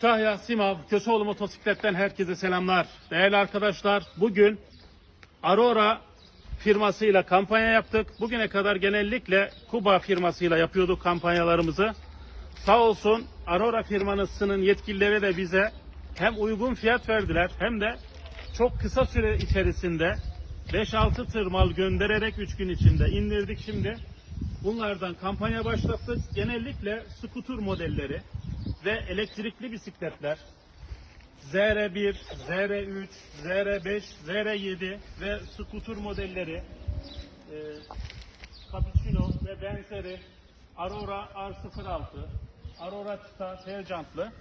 Kütahya Simav Köseoğlu Motosiklet'ten herkese selamlar. Değerli arkadaşlar bugün Aurora firmasıyla kampanya yaptık. Bugüne kadar genellikle Kuba firmasıyla yapıyorduk kampanyalarımızı. Sağ olsun Aurora firmasının yetkilileri de bize hem uygun fiyat verdiler hem de çok kısa süre içerisinde 5-6 tır mal göndererek 3 gün içinde indirdik şimdi. Bunlardan kampanya başlattık. Genellikle skuter modelleri ve elektrikli bisikletler ZR1, ZR3, ZR5, ZR7 ve skuter modelleri e, Cappuccino ve benzeri Aurora R06, Aurora Tita T jantlı.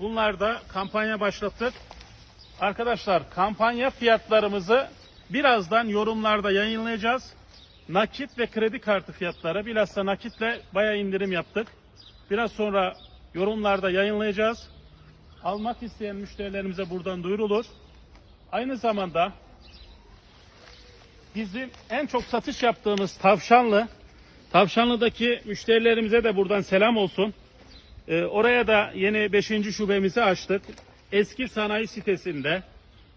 Bunlar da kampanya başlattık. Arkadaşlar kampanya fiyatlarımızı birazdan yorumlarda yayınlayacağız. Nakit ve kredi kartı fiyatları bilhassa nakitle bayağı indirim yaptık. Biraz sonra yorumlarda yayınlayacağız. Almak isteyen müşterilerimize buradan duyurulur. Aynı zamanda bizim en çok satış yaptığımız Tavşanlı, Tavşanlı'daki müşterilerimize de buradan selam olsun. Ee, oraya da yeni 5. şubemizi açtık. Eski sanayi sitesinde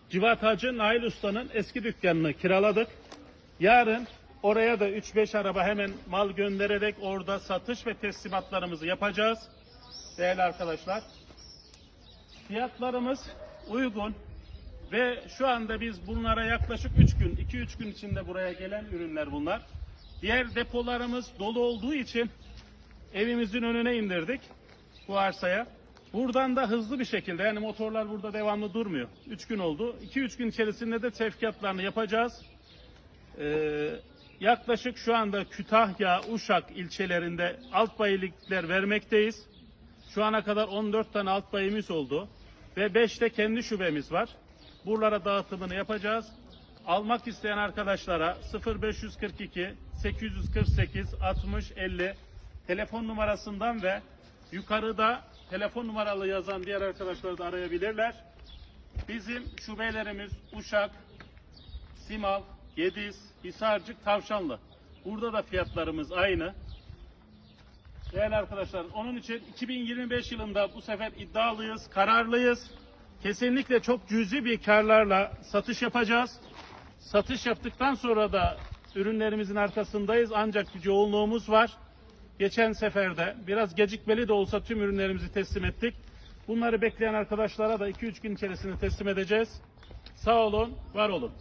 Civatacı Nail Usta'nın eski dükkanını kiraladık. Yarın oraya da 3-5 araba hemen mal göndererek orada satış ve teslimatlarımızı yapacağız. Değerli arkadaşlar. Fiyatlarımız uygun ve şu anda biz bunlara yaklaşık 3 gün, 2-3 gün içinde buraya gelen ürünler bunlar. Diğer depolarımız dolu olduğu için evimizin önüne indirdik bu arsaya. Buradan da hızlı bir şekilde yani motorlar burada devamlı durmuyor. 3 gün oldu. 2-3 gün içerisinde de sevkiyatlarını yapacağız. Ee, yaklaşık şu anda Kütahya, Uşak ilçelerinde alt bayilikler vermekteyiz. Şu ana kadar 14 tane alt bayimiz oldu. Ve 5 de kendi şubemiz var. Buralara dağıtımını yapacağız. Almak isteyen arkadaşlara 0542 848 60 50 telefon numarasından ve yukarıda telefon numaralı yazan diğer arkadaşları da arayabilirler. Bizim şubelerimiz Uşak, Simav, Gediz, Hisarcık, Tavşanlı. Burada da fiyatlarımız aynı. Değerli arkadaşlar, onun için 2025 yılında bu sefer iddialıyız, kararlıyız. Kesinlikle çok cüzi bir karlarla satış yapacağız. Satış yaptıktan sonra da ürünlerimizin arkasındayız ancak bir yoğunluğumuz var. Geçen seferde biraz gecikmeli de olsa tüm ürünlerimizi teslim ettik. Bunları bekleyen arkadaşlara da 2-3 gün içerisinde teslim edeceğiz. Sağ olun, var olun.